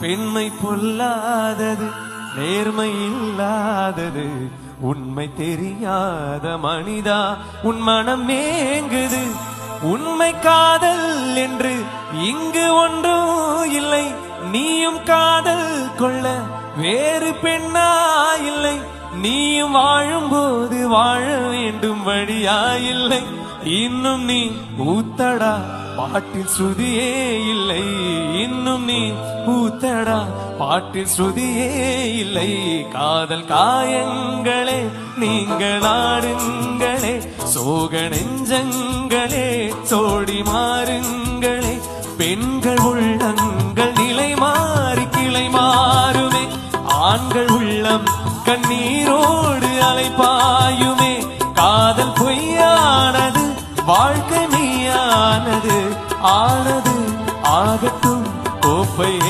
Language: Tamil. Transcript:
பெண்மை பொல்லாதது நேர்மை இல்லாதது உண்மை தெரியாத மனிதா உன் மனம் ஏங்குது. உண்மை காதல் என்று இங்கு ஒன்றும் இல்லை நீயும் காதல் கொள்ள வேறு பெண்ணா இல்லை. நீயும் வாழும்போது வாழ வேண்டும் வழியா இல்லை. இன்னும் நீ ஊத்தடா பாட்டில் சுதியே இல்லை. இன்னும் நீ பூத்தடா. பாட்டில் ஸ்ருதியே இல்லை. காதல் காயங்களே நீங்கள் ஆடுங்களே சோக நெஞ்சங்களே சோடி மாறுங்களே. பெண்கள் உள்ளங்கள் நிலை மாறி கிளை மாறுமே. ஆண்கள் உள்ளம் கண்ணீரோடு அலைப்பாயுமே காதல் பொய்யானது வாழ்க்கை நீயானது ஆனது ஆகட்டும். 回忆。